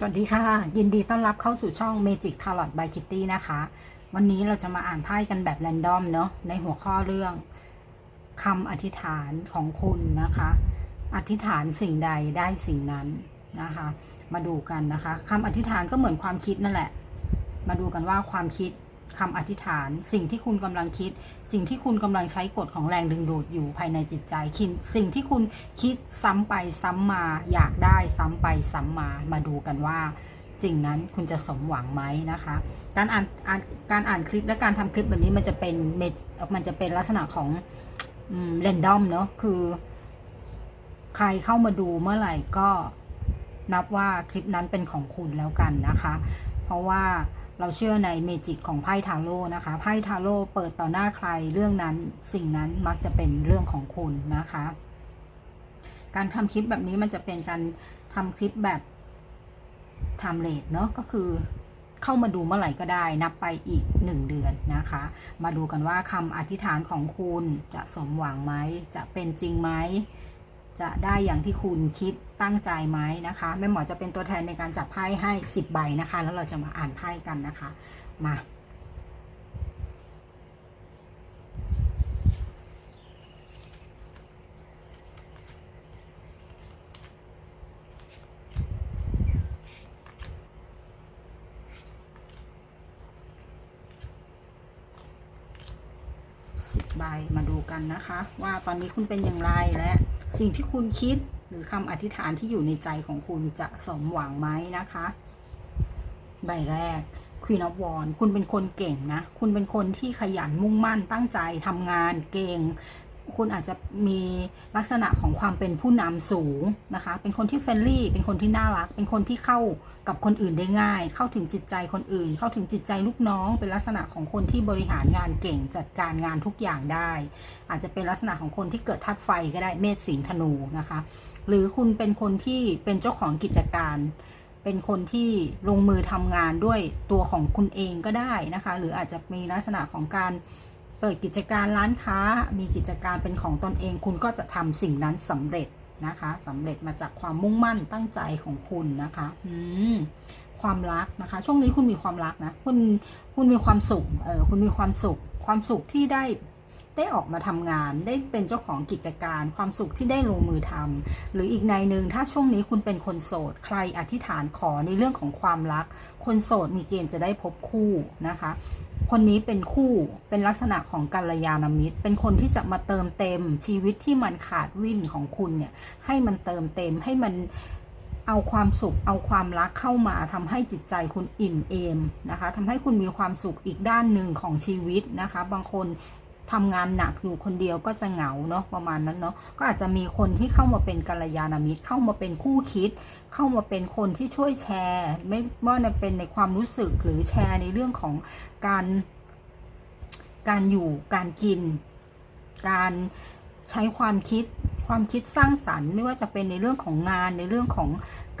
สวัสดีค่ะ ยินดีต้อนรับเข้าสู่ช่อง Magic Tarot by Kitty นะคะ วันนี้เราจะมาอ่านไพ่กันแบบแรนดอมเนาะในหัวข้อเรื่องคำอธิษฐานของคุณนะคะ อธิษฐานสิ่งใดได้สิ่งนั้นนะคะ มาดูกันนะคะคำอธิษฐานก็เหมือนความคิดนั่นแหละ มาดูกันว่าความคิด คำอธิษฐาน สิ่งที่คุณกำลังคิด สิ่งที่คุณกำลังใช้กฎของแรงดึงดูดอยู่ภายในจิตใจคิดสิ่งที่คุณคิดซ้ำไปซ้ำมา อยากได้ซ้ำไปซ้ำมามาดูกันว่า สิ่งนั้นคุณจะสมหวังไหมนะคะ การอ่านานการอ่านคลิปและการทำคลิปแบบนี้มันจะเป็นเมมันจะเป็นลักษณะของเรนดอมเนาะคือ ใครเข้ามาดูเมื่อไหร่ก็นับว่าคลิปนั้นเป็นของคุณแล้วกันนะคะ เพราะว่า เราเชื่อในเมจิกของไพ่ทาโร่นะคะ ไพ่ทาโร่เปิดต่อหน้าใครเรื่องนั้น สิ่งนั้นมักจะเป็นเรื่องของคุณนะคะ การทำคลิปแบบนี้มันจะเป็นการทำคลิปแบบไทม์เลทเนาะก็คือเข้ามาดูเมื่อไหร่ก็ได้ นับไปอีก 1 เดือนนะคะ มาดูกันว่าคำอธิษฐานของคุณจะสมหวังไหมจะเป็นจริงไหม จะได้อย่างที่คุณคิดตั้งใจไหมนะคะแม่หมอจะเป็นตัวแทนในการจับไพ่ให้ 10 ใบนะคะ แล้วเราจะมาอ่านไพ่กันนะคะ มาสิบใบมาดูกันนะคะ ว่าตอนนี้คุณเป็นอย่างไรและ สิ่งที่คุณคิดหรือคำอธิษฐานที่อยู่ในใจของคุณจะสมหวังไหมนะคะ ใบแรก Queen of Wands คุณเป็นคนเก่งนะ คุณเป็นคนที่ขยันมุ่งมั่นตั้งใจทำงานเก่ง คุณอาจจะมีลักษณะของความเป็นผู้นำสูงนะคะ เป็นคนที่เฟรนลี่ เป็นคนที่น่ารัก เป็นคนที่เข้ากับคนอื่นได้ง่าย เข้าถึงจิตใจคนอื่น เข้าถึงจิตใจลูกน้อง เป็นลักษณะของคนที่บริหารงานเก่ง จัดการงานทุกอย่างได้ อาจจะเป็นลักษณะของคนที่เกิดธาตุไฟก็ได้ เมษสิงห์ธนูนะคะ หรือคุณเป็นคนที่เป็นเจ้าของกิจการเป็นคนที่ลงมือทำงานด้วยตัวของคุณเองก็ได้นะคะ หรืออาจจะมีลักษณะของการ เปิดกิจการร้านค้ามีกิจการเป็นของตนเอง คุณก็จะทำสิ่งนั้นสำเร็จนะคะสำเร็จมาจากความมุ่งมั่นตั้งใจของคุณนะคะอืมความรักนะคะ ช่วงนี้คุณมีความรักนะ คุณคุณมีความสุขเออคุณมีความสุข ความสุขที่ได้ ได้ออกมาทำงาน ได้เป็นเจ้าของกิจการ ความสุขที่ได้ลงมือทำหรืออีกในหนึ่งถ้าช่วงนี้คุณเป็นคนโสด ใครอธิษฐานขอในเรื่องของความรัก คนโสดมีเกณฑ์จะได้พบคู่นะคะ คนนี้เป็นคู่เป็นลักษณะของกัลยาณมิตร เป็นคนที่จะมาเติมเต็มชีวิตที่มันขาดวิ่นของคุณเนี่ยให้มันเติมเต็มให้มันเอาความสุขเอาความรักเข้ามาทำให้จิตใจคุณอิ่มเอมนะคะทำให้คุณมีความสุขอีกด้านหนึ่งของชีวิตนะคะ บางคน ทำงานหนักอยู่คนเดียวก็จะเหงาเนาะประมาณนั้นเนาะก็อาจจะมีคนที่เข้ามาเป็นกัลยาณมิตรเข้ามาเป็นคู่คิด เข้ามาเป็นคนที่ช่วยแชร์ ไม่ว่าจะเป็นในความรู้สึกหรือแชร์ในเรื่องของการ การอยู่การกิน การใช้ความคิด ความคิดสร้างสรรค์ไม่ว่าจะเป็นในเรื่องของงานในเรื่องของ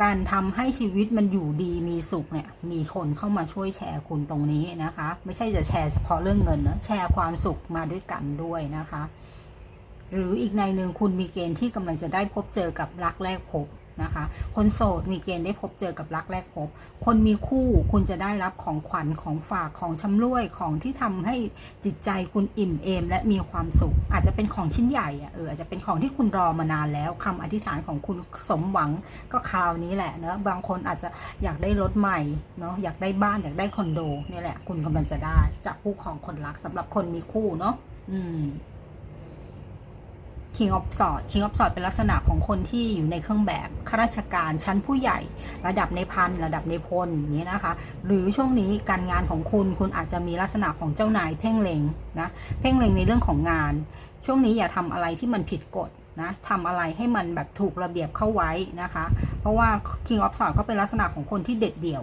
การทำให้ชีวิตมันอยู่ดีมีสุขเนี่ยมีคนเข้ามาช่วยแชร์คุณตรงนี้นะคะ ไม่ใช่จะแชร์เฉพาะเรื่องเงินนะแชร์ความสุขมาด้วยกันด้วยนะคะ หรืออีกในหนึ่งคุณมีเกณฑ์ที่กำลังจะได้พบเจอกับรักแรกพบ นะคะ คนโสดมีเกณฑ์ได้พบเจอกับรักแรกพบ คนมีคู่คุณจะได้รับของขวัญของฝากของชำร่วยของที่ทำให้จิตใจคุณอิ่มเอม และมีความสุข อาจจะเป็นของชิ้นใหญ่อะเอออาจจะเป็นของที่คุณรอมานานแล้วคำอธิษฐานของคุณสมหวังก็คราวนี้แหละเนะบางคนอาจจะอยากได้รถใหม่เนาะอยากได้บ้านอยากได้คอนโดนี่แหละ คุณกำลังจะได้จากคู่ของคนรักสำหรับคนมีคู่เนาะอืม King of Swords King of Swords เป็นลักษณะของคนที่อยู่ในเครื่องแบบข้าราชการชั้นผู้ใหญ่ ระดับในพันระดับในพลอย่างนี้นะคะ หรือช่วงนี้การงานของคุณคุณอาจจะมีลักษณะของเจ้านายเพ่งเล็งนะเพ่งเล็งในเรื่องของงาน ช่วงนี้อย่าทำอะไรที่มันผิดกฎนะทำอะไรให้มันแบบถูกระเบียบเข้าไว้นะคะ เพราะว่า King of Swords ก็เป็นลักษณะของคนที่เด็ดเดี่ยว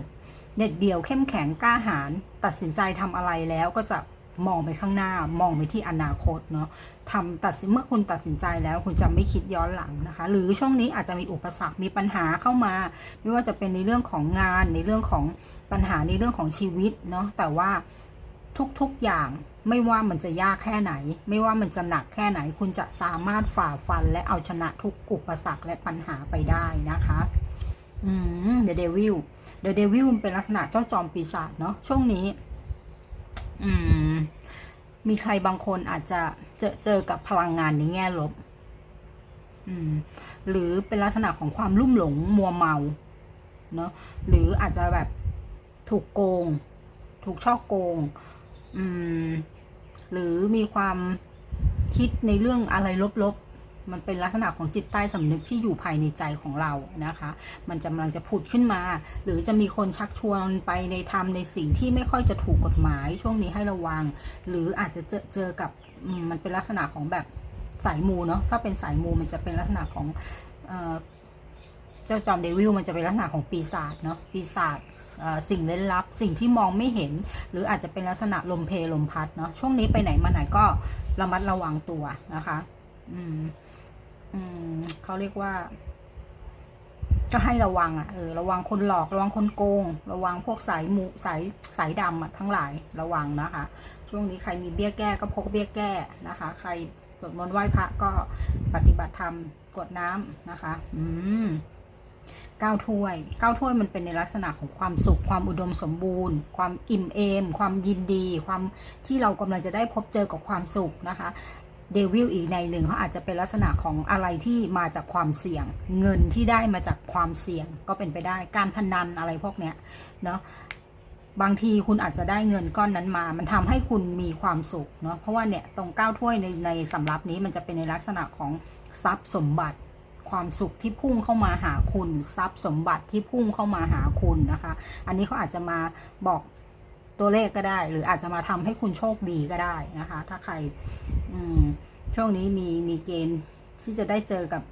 เด็ดเดี่ยวเข้มแข็งกล้าหาญตัดสินใจทำอะไรแล้วก็จะ มองไปข้างหน้ามองไปที่อนาคตเนาะทำตัดสินเมื่อคุณตัดสินใจแล้ว คุณจะไม่คิดย้อนหลังนะคะ หรือช่วงนี้อาจจะมีอุปสรรคมีปัญหาเข้ามา ไม่ว่าจะเป็นในเรื่องของงานในเรื่องของปัญหาในเรื่องของชีวิตเนาะแต่ว่าทุกๆอย่างไม่ว่ามันจะยากแค่ไหน ไม่ว่ามันจะหนักแค่ไหน คุณจะสามารถฝ่าฟันและเอาชนะทุกอุปสรรคและปัญหาไปได้นะคะอืม The Devil The Devil เป็นลักษณะเจ้าจอมปีศาจเนาะช่วงนี้ อืม มีใครบางคนอาจจะเจอเจอกับพลังงานในแง่ลบ อืม หรือเป็นลักษณะของความลุ่มหลงมัวเมาเนาะหรืออาจจะแบบถูกโกง ถูกช่อโกง อืม หรือมีความคิดในเรื่องอะไรลบ มันเป็นลักษณะของจิตใต้สำนึกที่อยู่ภายในใจของเรานะคะ มันกำลังจะผุดขึ้นมา หรือจะมีคนชักชวนไปในทำในสิ่งที่ไม่ค่อยจะถูกกฎหมายช่วงนี้ให้ระวัง หรืออาจจะเจอเจอกับมันเป็นลักษณะของแบบสายมูเนาะถ้าเป็นสายมูมันจะเป็นลักษณะของเออเจ้าจอมเดวิลมันจะเป็นลักษณะของปีศาจเนาะปีศาจสิ่งล่นลับ สิ่งที่มองไม่เห็น หรืออาจจะเป็นลักษณะลมเพลลมพัดเนาะช่วงนี้ไปไหนมาไหนก็ระมัดระวังตัวนะคะ อืม อืมเขาเรียกว่า ก็ให้ระวังอะเออระวังคนหลอกระวังคนโกง ระวังพวกสายมูสายสายดำอะทั้งหลายระวังนะคะ ช่วงนี้ใครมีเบี้ยแก้ก็พกเบี้ยแก้นะคะ ใครสวดมนต์ไหว้พระก็ปฏิบัติธรรมกดน้ำนะคะ อืมเก้าถ้วยเก้าถ้วยมันเป็นในลักษณะของความสุข ความอุดมสมบูรณ์ ความอิ่มเอม ความยินดี ความที่เรากำลังจะได้พบเจอกับความสุขนะคะ เดวิลอีกในหนึ่งเขาอาจจะเป็นลักษณะของอะไรที่มาจากความเสี่ยง เงินที่ได้มาจากความเสี่ยงก็เป็นไปได้การพนันอะไรพวกเนี้ยเนาะบางทีคุณอาจจะได้เงินก้อนนั้นมา มันทำให้คุณมีความสุขเนาะเพราะว่าเนี่ยตรงเก้าถ้วยในในสำรับนี้มันจะเป็นในลักษณะของทรัพย์สมบัติ ความสุขที่พุ่งเข้ามาหาคุณ ทรัพย์สมบัติที่พุ่งเข้ามาหาคุณนะคะ อันนี้เขาอาจจะมาบอก ตัวเลขก็ได้ หรืออาจจะมาทำให้คุณโชคดีก็ได้นะคะ ถ้าใครอืมช่วงนี้มีมีเกณฑ์ที่จะได้เจอกับ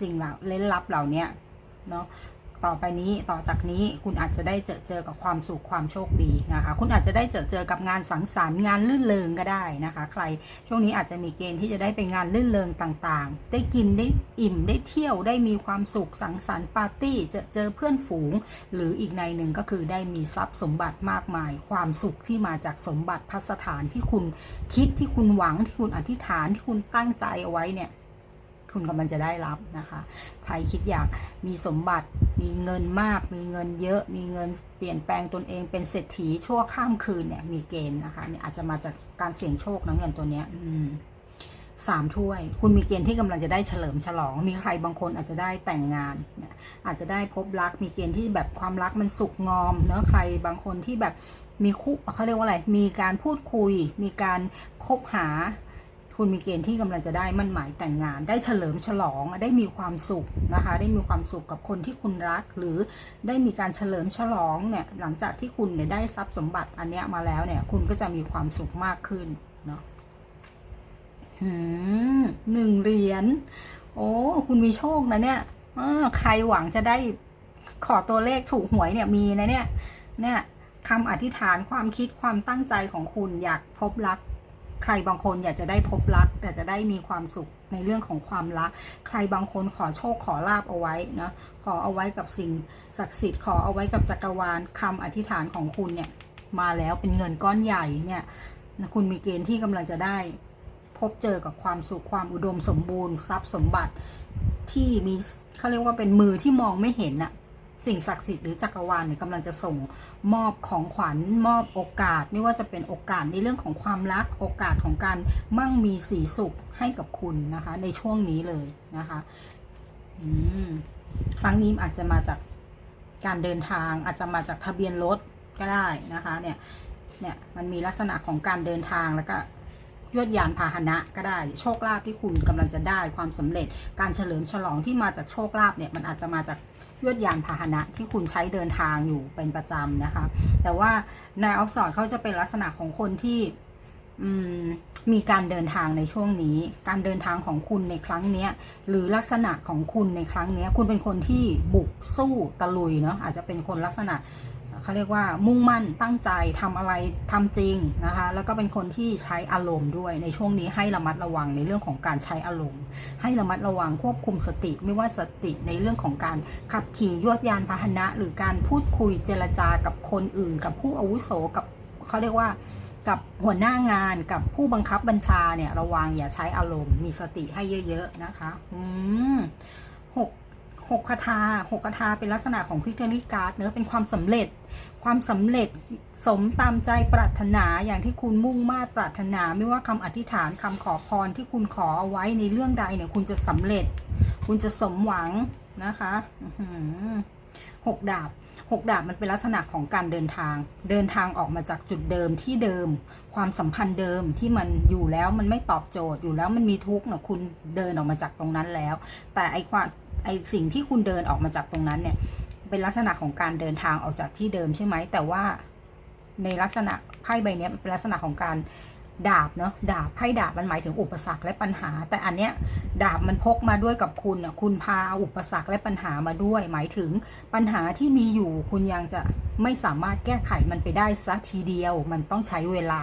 สิ่งเหล่าเล่นลับเหล่าเนี้ยเนาะ ต่อไปนี้ต่อจากนี้คุณอาจจะได้เจอเจอกับความสุขความโชคดีนะคะ คุณอาจจะได้เจอเจอกับงานสังสรรค์งานลื่นเริงก็ได้นะคะ ใครช่วงนี้อาจจะมีเกณฑ์ที่จะได้ไปงานลื่นเริงต่างๆ ได้กินได้อิ่มได้เที่ยวได้มีความสุขสังสรรค์ปาร์ตี้เจอเจอเพื่อนฝูง หรืออีกในหนึ่งก็คือได้มีทรัพย์สมบัติมากมาย ความสุขที่มาจากสมบัติพัสถานที่คุณคิดที่คุณหวังที่คุณอธิษฐานที่คุณตั้งใจเอาไว้เนี่ย คุณกำลังจะได้รับนะคะ ใครคิดอยากมีสมบัติ มีเงินมาก มีเงินเยอะ มีเงินเปลี่ยนแปลงตนเองเป็นเศรษฐีชั่วข้ามคืนเนี่ยมีเกณฑ์นะคะเนี่ยอาจจะมาจากการเสี่ยงโชคนะเงินตัวเนี้ยอืมสามถ้วย คุณมีเกณฑ์ที่กำลังจะได้เฉลิมฉลอง มีใครบางคนอาจจะได้แต่งงานเนี่ยอาจจะได้พบรัก มีเกณฑ์ที่แบบความรักมันสุกงอมเนาะใครบางคนที่แบบมีคู่เขาเรียกว่าอะไร มีการพูดคุย มีการคบหา คุณมีเกณฑ์ที่กำลังจะได้มั่นหมายแต่งงาน ได้เฉลิมฉลองได้มีความสุขนะคะ ได้มีความสุขกับคนที่คุณรัก หรือได้มีการเฉลิมฉลองเนี่ยหลังจากที่คุณเนี่ยได้ทรัพย์สมบัติอันเนี้ยมาแล้วเนี่ย คุณก็จะมีความสุขมากขึ้นเนาะหืมหนึ่งเหรียญโอ้คุณมีโชคนะเนี่ยใครหวังจะได้ขอตัวเลขถูกหวยเนี่ยมีนะเนี่ยเนี่ยคำอธิษฐานความคิดความตั้งใจของคุณอยากพบรัก ใครบางคนอยากจะได้พบรัก แต่จะได้มีความสุขในเรื่องของความรัก ใครบางคนขอโชคขอลาบเอาไว้นะขอเอาไว้กับสิ่งศักดิ์สิทธิ์ขอเอาไว้กับจักรวาลคำอธิษฐานของคุณเนี่ยมาแล้วเป็นเงินก้อนใหญ่เนี่ยคุณมีเกณฑ์ที่กำลังจะได้พบเจอกับความสุขความอุดมสมบูรณ์ ทรัพย์สมบัติที่มีเขาเรียกว่าเป็นมือที่มองไม่เห็นน่ะ สิ่งศักดิ์สิทธิ์หรือจักรวาลเนี่ยกำลังจะส่งมอบของขวัญมอบโอกาส ไม่ว่าจะเป็นโอกาสในเรื่องของความรักโอกาสของการมั่งมีสีสุขให้กับคุณนะคะ ในช่วงนี้เลยนะคะครั้งนี้อาจจะมาจากการเดินทางอาจจะมาจากทะเบียนรถก็ได้นะคะ เนี่ยเนี่ยมันมีลักษณะของการเดินทางแล้วก็ ยวดยานพาหนะก็ได้ โชคลาภที่คุณกำลังจะได้ความสำเร็จ การเฉลิมฉลองที่มาจากโชคลาภเนี่ยมันอาจจะมาจากยวดยานพาหนะที่คุณใช้เดินทางอยู่เป็นประจำนะคะ แต่ว่านายออฟสอดเขาจะเป็นลักษณะของคนที่มมีการเดินทางในช่วงนี้ การเดินทางของคุณในครั้งนี้หรือลักษณะของคุณในครั้งนี้คุณเป็นคนที่บุกสู้ตะลุยเนาะอาจจะเป็นคนลักษณะ เขาเรียกว่ามุ่งมั่นตั้งใจทำอะไรทำจริงนะคะ แล้วก็เป็นคนที่ใช้อารมณ์ด้วยในช่วงนี้ให้ระมัดระวังในเรื่องของการใช้อารมณ์ ให้ระมัดระวังควบคุมสติ ไม่ว่าสติในเรื่องของการขับขี่ยวดยานพาหนะ หรือการพูดคุยเจรจากับคนอื่น กับผู้อาวุโสกับเขาเรียกว่ากับหัวหน้างานกับผู้บังคับบัญชาเนี่ยระวังอย่าใช้อารมณ์มีสติให้เยอะ ๆ นะคะ อืม หกคาถาหกคาถาเป็นลักษณะของพิกเทอรี่การ์ดเนื้อเป็นความสำเร็จ ความสำเร็จสมตามใจปรารถนาอย่างที่คุณมุ่งมาตรปรารถนา ไม่ว่าคำอธิษฐานคำขอพรที่คุณขอเอาไว้ในเรื่องใดเนี่ยคุณจะสำเร็จ คุณจะสมหวังนะคะอื้อหือหกดาบหกดาบมันเป็นลักษณะของการเดินทาง เดินทางออกมาจากจุดเดิมที่เดิม ความสัมพันธ์เดิมที่มันอยู่แล้วมันไม่ตอบโจทย์อยู่แล้วมันมีทุกข์นะคุณเดินออกมาจากตรงนั้นแล้ว แต่ไอความ ไอสิ่งที่คุณเดินออกมาจากตรงนั้นเนี่ย เป็นลักษณะของการเดินทางออกจากที่เดิมใช่ไหม แต่ว่าในลักษณะไพ่ใบนี้เป็นลักษณะของการดาบเนาะดาบไพ่ดาบมันหมายถึงอุปสรรคและปัญหา แต่อันเนี้ยดาบมันพกมาด้วยกับคุณอะคุณพาอาอุปสรรคและปัญหามาด้วย หมายถึงปัญหาที่มีอยู่คุณยังจะไม่สามารถแก้ไขมันไปได้สักทีเดียว มันต้องใช้เวลา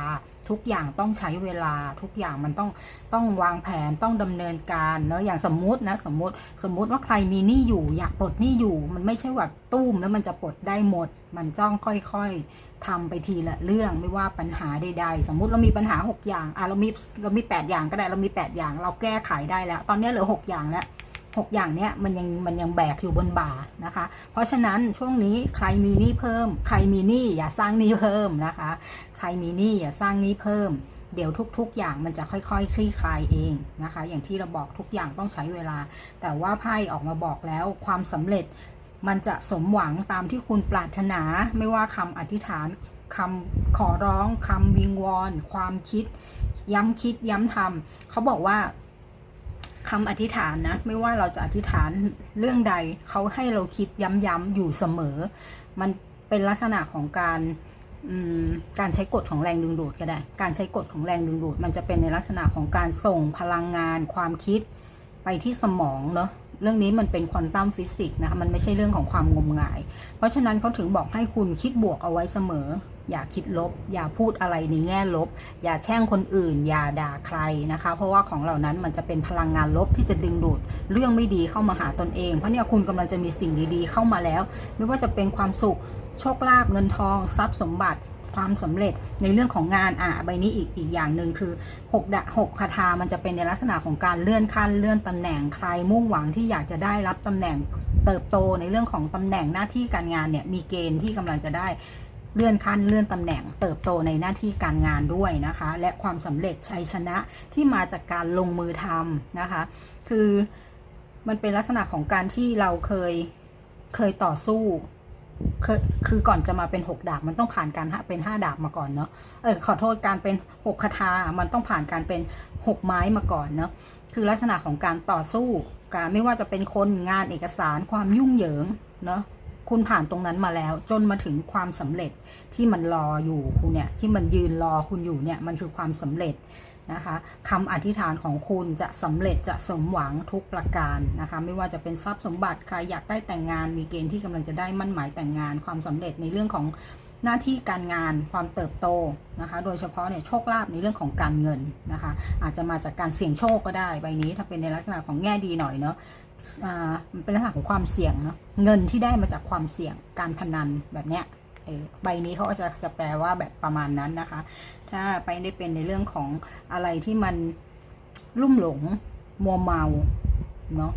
ทุกอย่างต้องใช้เวลาทุกอย่างมันต้องต้องวางแผนต้องดำเนินการเนอะอย่างสมมุตินะสมมติสมมุติว่าใครมีหนี้อยู่ อยากปลดหนี้อยู่ มันไม่ใช่ว่าตุ้มแล้วมันจะปลดได้หมด มันจ้องค่อยๆทำไปทีละเรื่องไม่ว่าปัญหาใดๆ สมมุติเรามีปัญหา 6 อย่างอะเรามีเรามี 8 อย่างก็ได้เรามี 8 อย่าง เราแก้ไขได้แล้ว ตอนนี้เหลือ 6 อย่างแล้ว หกอย่างเนี้ยมันยังมันยังแบกอยู่บนบ่านะคะ เพราะฉะนั้นช่วงนี้ใครมีหนี้เพิ่ม ใครมีหนี้อย่าสร้างหนี้เพิ่มนะคะ ใครมีหนี้อย่าสร้างหนี้เพิ่ม เดี๋ยวทุก ๆ อย่างมันจะค่อยๆ คลี่คลายเองนะคะ อย่างที่เราบอกทุกอย่างต้องใช้เวลา แต่ว่าไพ่ออกมาบอกแล้วความสำเร็จมันจะสมหวังตามที่คุณปรารถนาไม่ว่าคำอธิษฐานคำขอร้องคำวิงวอน ความคิด ย้ำคิดย้ำทำเขาบอกว่า คำอธิษฐานนะ ไม่ว่าเราจะอธิษฐานเรื่องใดเขาให้เราคิดย้ำๆอยู่เสมอ มันเป็นลักษณะของการการใช้กฎของแรงดึงดูดก็ได้ การใช้กฎของแรงดึงดูด มันจะเป็นในลักษณะของการส่งพลังงานความคิดไปที่สมองเนาะเรื่องนี้มันเป็นควอนตัมฟิสิกส์นะคะมันไม่ใช่เรื่องของความงมงาย เพราะฉะนั้นเขาถึงบอกให้คุณคิดบวกเอาไว้เสมอ อย่าคิดลบ อย่าพูดอะไรในแง่ลบ อย่าแช่งคนอื่น อย่าด่าใครนะคะ เพราะว่าของเหล่านั้นมันจะเป็นพลังงานลบที่จะดึงดูดเรื่องไม่ดีเข้ามาหาตนเอง เพราะเนี่ยคุณกำลังจะมีสิ่งดีๆเข้ามาแล้ว ไม่ว่าจะเป็นความสุขโชคลาภเงินทอง ทรัพย์สมบัติความสำเร็จในเรื่องของงานอะใบนี้อีกอีกอย่างหนึ่งคือ6ดะหกคาถามันจะเป็นในลักษณะของการเลื่อนขั้นเลื่อนตำแหน่งใครมุ่งหวังที่อยากจะได้รับตำแหน่งเติบโตในเรื่องของตำแหน่งหน้าที่การงานเนี่ยมีเกณฑ์ที่กำลังจะได้ เลื่อนขั้นเลื่อนตำแหน่งเติบโตในหน้าที่การงานด้วยนะคะ และความสำเร็จชัยชนะที่มาจากการลงมือทำนะคะ คือมันเป็นลักษณะของการที่เราเคยเคยต่อสู้คคือก่อนจะมาเป็นหกดาบมันต้องผ่านการเป็นห้าดาบมาก่อนเนาะเออขอโทษการเป็นหกคาถามันต้องผ่านการเป็นหกไม้มาก่อนเนาะคือลักษณะของการต่อสู้ การไม่ว่าจะเป็นคนงานเอกสารความยุ่งเหยิงเนาะ คุณผ่านตรงนั้นมาแล้ว จนมาถึงความสำเร็จที่มันรออยู่คุณเนี่ยที่มันยืนรอคุณอยู่เนี่ยมันคือความสำเร็จนะคะคำอธิษฐานของคุณจะสำเร็จจะสมหวังทุกประการนะคะไม่ว่าจะเป็นทรัพย์สมบัติใครอยากได้แต่งงาน มีเกณฑ์ที่กำลังจะได้มั่นหมายแต่งงาน ความสำเร็จในเรื่องของหน้าที่การงานความเติบโตนะคะ โดยเฉพาะเนี่ยโชคลาภในเรื่องของการเงินนะคะ อาจจะมาจากการเสี่ยงโชคก็ได้ใบนี้ถ้าเป็นในลักษณะของแง่ดีหน่อยเนาะ มันเป็นลักษณะของความเสี่ยงเนาะเงินที่ได้มาจากความเสี่ยงการพนันแบบเนี้ยใบนี้เขาก็จะจะแปลว่าแบบประมาณนั้นนะคะ ถ้าไปได้เป็นในเรื่องของอะไรที่มันลุ่มหลงมัวเมาเนาะ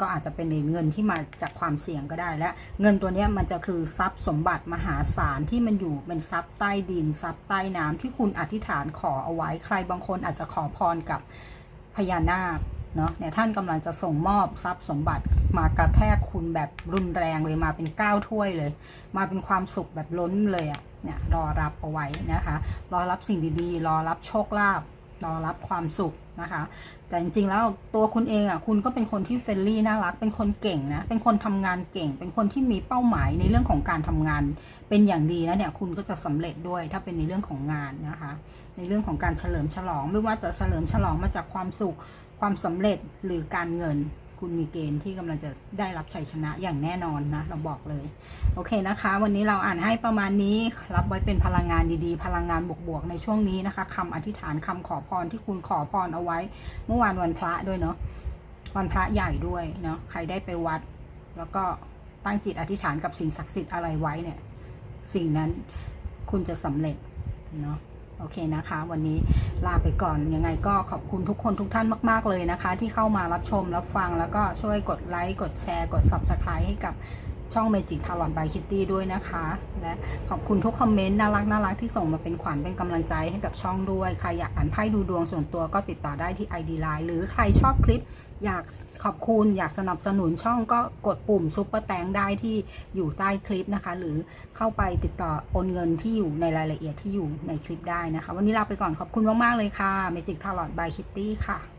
ก็อาจจะเป็นในเงินที่มาจากความเสี่ยงก็ได้และ เงินตัวนี้มันจะคือทรัพย์สมบัติมหาศาลที่มันอยู่เป็นทรัพย์ใต้ดินทรัพย์ใต้น้ำที่คุณอธิษฐานขอเอาไว้ใครบางคนอาจจะขอพรกับพญานาค เนาะเนี่ยท่านกำลังจะส่งมอบทรัพย์สมบัติมากระแทกคุณแบบรุนแรงเลยมาเป็นก้าวถ้วยเลย มาเป็นความสุขแบบล้นเลยอะ่ะเนี่ยรอรับเอาไว้นะคะ รอรับสิ่งดีๆ รอรับโชคลาภรอรับความสุขนะคะ แต่จริงๆแล้วตัวคุณเองอะคุณก็เป็นคนที่เฟรนลี่น่ารักเป็นคนเก่งนะเป็นคนทำงานเก่ง เป็นคนที่มีเป้าหมายในเรื่องของการทำงาน เป็นอย่างดีนะเนี่ยคุณก็จะสำเร็จด้วยถ้าเป็นในเรื่องของงานนะคะ ในเรื่องของการเฉลิมฉลองไม่ว่าจะเฉลิมฉลองมาจากความสุข ความสำเร็จหรือการเงิน คุณมีเกณฑ์ที่กำลังจะได้รับชัยชนะอย่างแน่นอนนะ เราบอกเลย โอเคนะคะ วันนี้เราอ่านให้ประมาณนี้ รับไว้เป็นพลังงานดีๆ พลังงานบวกๆในช่วงนี้นะคะคำอธิษฐานคำขอพรที่คุณขอพรเอาไว้ เมื่อวานวันพระด้วยเนาะวันพระใหญ่ด้วยเนาะใครได้ไปวัด แล้วก็ตั้งจิตอธิษฐานกับสิ่งศักดิ์สิทธิ์อะไรไว้เนี่ย สิ่งนั้นคุณจะสำเร็จเนาะ โอเคนะคะ วันนี้ลาไปก่อนยังไงก็ขอบคุณทุกคนทุกท่านมาก ๆ เลยนะคะ ที่เข้ามารับชมรับฟังแล้วก็ช่วยกดไลค์กดแชร์กด Subscribe ให้กับ ช่อง Magic Talon by Kitty ด้วยนะคะ และขอบคุณทุกคอมเมนต์น่ารักน่ารักที่ส่งมาเป็นขวัญเป็นกำลังใจให้กับช่องด้วย ใครอยากอ่านไพ่ดูดวงส่วนตัวก็ติดต่อได้ที่ ID Line หรือใครชอบคลิป อยากขอบคุณอยากสนับสนุนช่องก็กดปุ่มซุปเปอร์แตงได้ที่อยู่ใต้คลิปนะคะ หรือเข้าไปติดต่อโอนเงินที่อยู่ในรายละเอียดที่อยู่ในคลิปได้นะคะ วันนี้ลาไปก่อนขอบคุณมากๆเลยค่ะ Magic Talon by Kitty ค่ะ